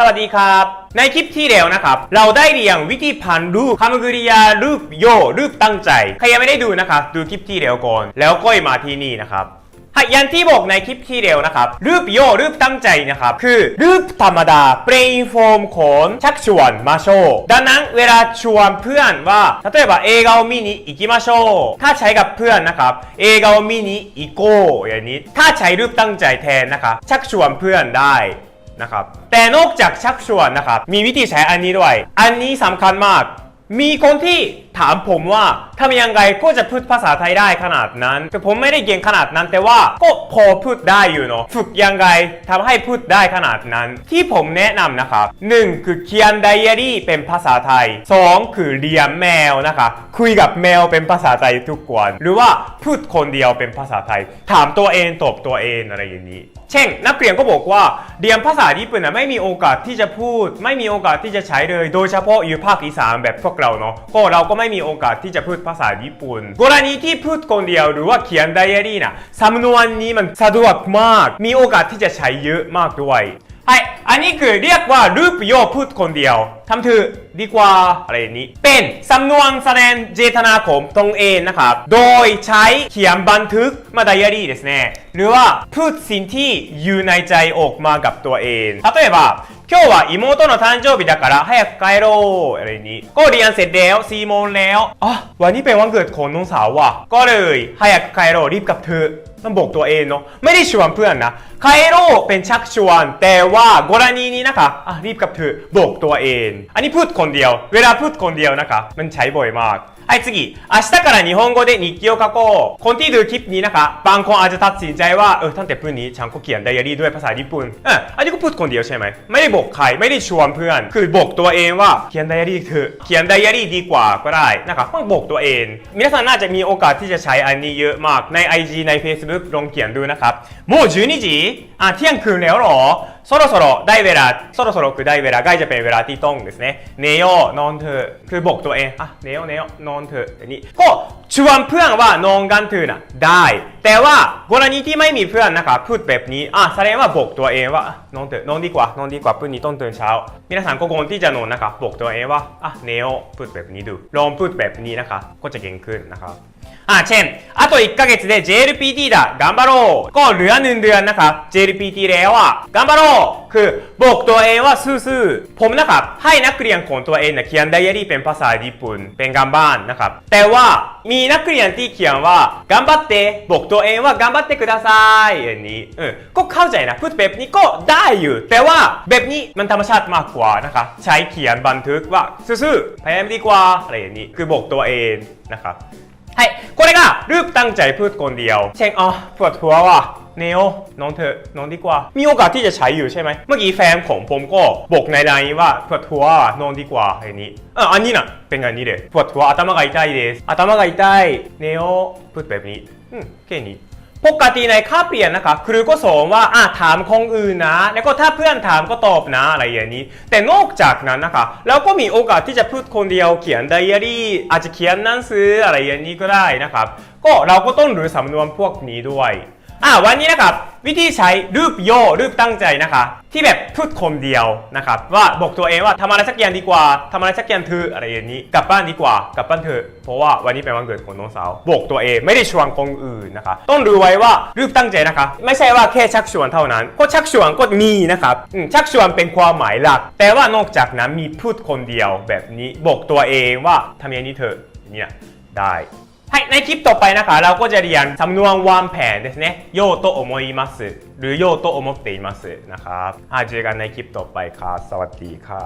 สวัสดีครับ ในคลิปที่แล้วนะครับ เราได้เรียนวิธีพันรูปคำกริยารูปโยรูปตั้งใจ ใครยังไม่ได้ดูนะครับ ดูคลิปที่แล้วก่อน แล้วก็มาที่นี่นะครับはいอย่างที่บอกในคลิปที่แล้วนะครับ รูปโยรูปตั้งใจนะครับ คือรูปธรรมดาเปรย์ฟอร์มของชักชวนมาโชว์ดังนั้นเวลาชวนเพื่อนว่า例えば映画を見に行きましょうถ้าใช้กับเพื่อนนะครับ映画を見に行こうอย่างนี้ ถ้าใช้รูปตั้งใจแทนนะครับ ชักชวนเพื่อนได้ นะครับแต่นอกจากชักชวนนะครับมีวิธีใช้อันนี้ด้วย อันนี้สำคัญมาก มีคนที่ ถามผมว่าทำยังไงก็จะพูดภาษาไทยได้ขนาดนั้นคือผมไม่ได้เก่งขนาดนั้นแต่ว่าก็พอพูดได้อยู่เนาะฝึกยังไงทำให้พูดได้ขนาดนั้น ที่ผมแนะนำนะครับหนึ่งคือเขียนไดอารี่เป็นภาษาไทยสองคือเรียนแมวนะคะคุยกับแมวเป็นภาษาไทยทุกวันหรือว่าพูดคนเดียวเป็นภาษาไทย ถามตัวเองตอบตัวเองอะไรอย่างนี้ เช่น นักเรียนก็บอกว่าเรียนภาษาญี่ปุ่นนะไม่มีโอกาสที่จะพูด ไม่มีโอกาสที่จะใช้เลย โดยเฉพาะอยู่ภาคอีสานแบบพวกเราเนาะก็เราก็ไม่มีโอกาสที่จะพูดภาษาญี่ปุ่นกรณีที่พูดคนเดียวหรือว่าเขียนไดอารี่นะสำนวนนี้มันสะดวกมาก มีโอกาสที่จะใช้เยอะมากด้วย はい อันนี้คือเรียกว่ารูปโยพูดคนเดียวทำถือดีกว่าอะไรอย่างนี้ เป็นสำนวนแสดงเจตนาของตรงเองนะครับ โดยใช้เขียนบันทึกมาไดอารี่ですねหรือว่าพูดสิ่งที่อยู่ในใจออกมากับตัวเอง例えば 今日は妹の誕生日だから早く帰ろうอะไรอย่างนี้ก็เรียนเสร็จแล้วสี่โมงแล้วอ๋อวันนี้เป็นวันเกิดของน้องสาวว่ะก็เลย早く帰ろうรีบกลับเถอะ ต้องบอกตัวเองเนาะไม่ได้ชวนเพื่อนนะไคโรเป็นชักชวน แต่ว่ากรณีนี้นะคะอ่ะรีบกลับเถอะบอกตัวเอง อันนี้พูดคนเดียว เวลาพูดคนเดียวนะคะ มันใช้บ่อยมากはい次明日から日本語で日記を書こうคนที่ดูคลิปนี้นะคะบางคนอาจจะตัดสินใจว่าเออตั้งแต่พรุ่งนี้ฉันก็เขียนไดอารี่ด้วยภาษาญี่ปุ่นเอออันนี้ก็พูดคนเดียวใช่ไหมไม่ได้บอกใครไม่ได้ชวนเพื่อน คือบอกตัวเองว่าเขียนไดอารี่เถอะเขียนไดอารี่ดีกว่าก็ได้นะคะต้องบอกตัวเอง皆さんน่าจะมีโอกาสที่จะใช้อันนี้เยอะมากใน IG ใน Facebook ลองเขียนดูนะครับโม12時อ่ะเที่ยงคืนแล้วเหรอそろそろได้เวลาそろそろคือได้เวลาใกล้จะเป็นเวลาที่ต้องですねเนโยนอนเถอะคือบอกตัวเองอ่ะเนโยเนโยนอนเถอะอย่างนี้ก็ชวนเพื่อนว่านอนกันเถอะนะได้ แต่ว่ากรณีที่ไม่มีเพื่อนนะครับพูดแบบนี้อ่ะแสดงว่าบอกตัวเองว่าอ่ะนอนเถอะนอนดีกว่านอนดีกว่าพรุ่งนี้ต้องตื่นเช้า皆さんก็ควรที่จะนอนนะครับบอกตัวเองว่าอ่ะเนโยพูดแบบนี้ดูลองพูดแบบนี้นะคะก็จะเก่งขึ้นนะครับ 아, 챈. 아, 또 1ヶ月で JLPT だ.간바 로. 거, 르하는 르한 나 카. JLPT 래 와. 간바 로. 그, 목도 A 와 수 수. 봄 나 카. 하이 나크리안 콘토와 A 나 기안 다이어리 펜 파사 10 분. 펜 간반 나 카. 때와 미 나크리안 티 기안와 간바 떼. 목도 A 와 간바떼ください. 니. 응. 꼭 카우자이 나. 푸트 뱁니 꼭 다 유. 때와 뱁니 만 타마샷 마쿠와 나 카. 차이 기안 반특 와 수 수. 바야미 디 과. 니. 그 목도 A 나 카. これがループตั้งใจพูดคนเดียว เช่นอ๋อปวดหัวว่ะเนโอนอนเถอะนอนดีกว่า มีโอกาสที่จะใช้อยู่ใช่ไหม เมื่อกี้แฟนของผมก็บอกในไลน์ว่าปวดหัวว่ะนอนดีกว่าอย่างนี้เอออันนี้นะเป็นอันนี้เลยปวดหัว頭が痛いです頭が痛いเนโอพูดแบบนี้อืมแค่นี้ ปกติในค่าเปลี่ยนนะคะ ครูก็สอนว่าอะถามคนอื่นนะ แล้วก็ถ้าเพื่อนถามก็ตอบนะอะไรอย่างนี้ แต่นอกจากนั้นนะคะ เราก็มีโอกาสที่จะพูดคนเดียวเขียนไดอารี่ อาจจะเขียนหนังสืออะไรอย่างนี้ก็ได้นะครับ ก็เราก็ต้องรู้สำนวนพวกนี้ด้วย อะวันนี้นะครับวิธีใช้รูปโยรูปตั้งใจนะคะ ที่แบบพูดคนเดียวนะครับว่าบอกตัวเองว่าทำอะไรสักอย่างดีกว่าทำอะไรสักอย่างเธอะอะไรอย่างนี้กลับบ้านดีกว่ากลับบ้านเถอะเพราะว่าวันนี้เป็นวันเกิดของน้องสาวบอกตัวเองไม่ได้ชวนคนอื่นนะคะ ต้องรู้ไว้ว่ารูปตั้งใจนะคะ ไม่ใช่ว่าแค่ชักชวนเท่านั้น ก็ชักชวนก็มีนะครับชักชวนเป็นความหมายหลัก แต่ว่านอกจากนั้นมีพูดคนเดียวแบบนี้บอกตัวเองว่าทำอย่างนี้เถอะอย่างนี้นะได้ はい、ในคลิปต่อไปนะคะ เราก็จะเรียนสำนวนวางแผนですねโยโตโอโมอิมัสหรือโยโตโอโมเตอิมัสนะครับอ่าเจอกันในคลิปต่อไปครับสวัสดีค่ะ